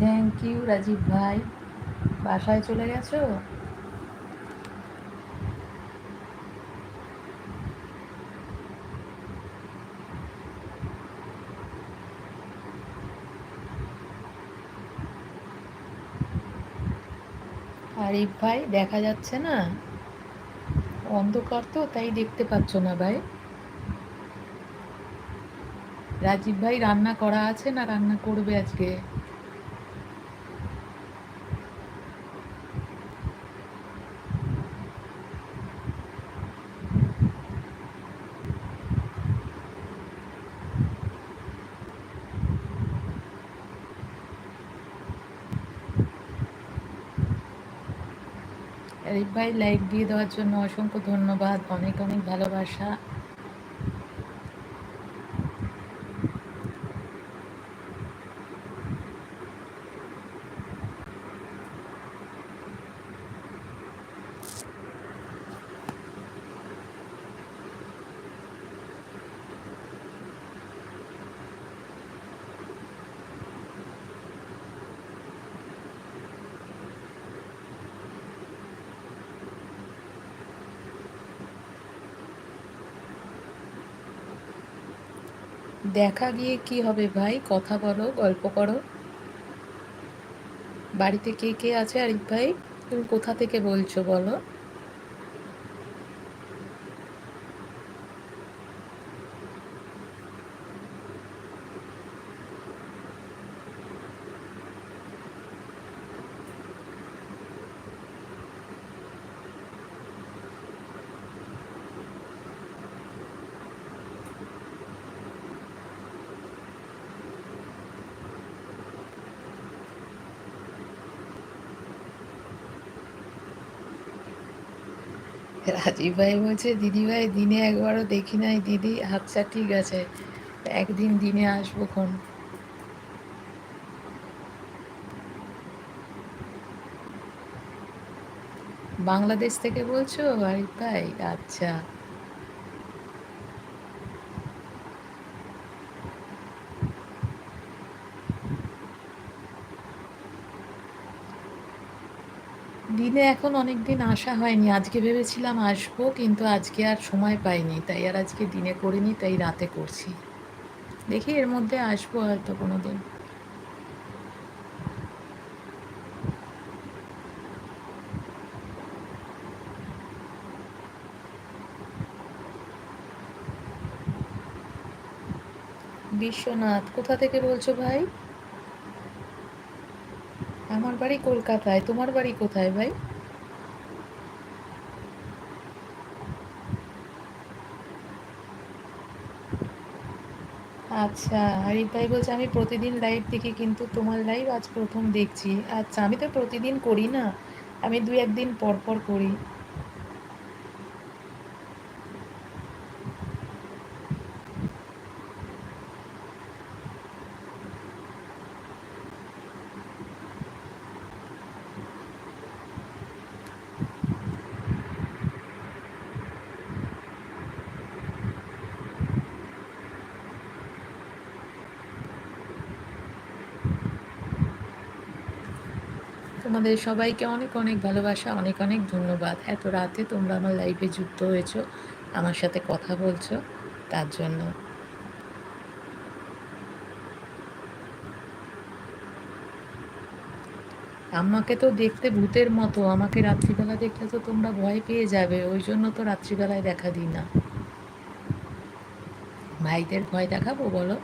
Thank you Rajib ভাই। বাসায় চলে গেছো? আরিফ ভাই, দেখা যাচ্ছে না? অন্ধকার তো, তাই দেখতে পাচ্ছ না ভাই। রাজীব ভাই, রান্না করা আছে না রান্না করবে আজকে? আরিফ ভাই লাইক দিয়ে দেওয়ার জন্য অসংখ্য ধন্যবাদ। অনেক অনেক ভালোবাসা। দেখা গিয়ে কি হবে ভাই? কথা বলো, গল্প করো। বাড়িতে কে কে আছে আরিফ ভাই? তুমি কোথা থেকে বলছো বলো? রাজীব ভাই বলছে দিদি ভাই দিনে একবারও দেখি নাই, দিদি আচ্ছা ঠিক আছে, একদিন দিনে আসব খন। বাংলাদেশ থেকে বলছো আরিফ ভাই? আচ্ছা। দিনে এখন অনেক দিন আসা হয়নি। আজকে ভেবেছিলাম আসব, কিন্তু আজকে আর সময় পাইনি। তাই আর আজকে দিনে করিনি, তাই রাতে করছি। দেখি এর মধ্যে আসব হয়তো কোনো দিন বিশ্বনাথ, কোথা থেকে বলছো ভাই? আমার বাড়ি কলকাতায়, তোমার বাড়ি কোথায় ভাই? আচ্ছা হরিফ ভাই বলছে, আমি প্রতিদিন লাইভ দেখি, কিন্তু তোমার লাইভ আজ প্রথম দেখছি। আচ্ছা আমি তো প্রতিদিন করি না, আমি দু একদিন পর পর করি। তোমাদের সবাইকে অনেক অনেক ভালোবাসা, অনেক অনেক ধন্যবাদ। এত রাতে তোমরা আমার লাইফে যুক্ত হয়েছো, আমার সাথে কথা বলছো, তার জন্য। আমাকে তো দেখতে ভূতের মতো, আমাকে রাত্রিবেলা দেখলে তো তোমরা ভয় পেয়ে যাবে, ওই জন্য তো রাত্রিবেলায় দেখা দিই না। ভাইদের ভয় দেখাবো, বলো?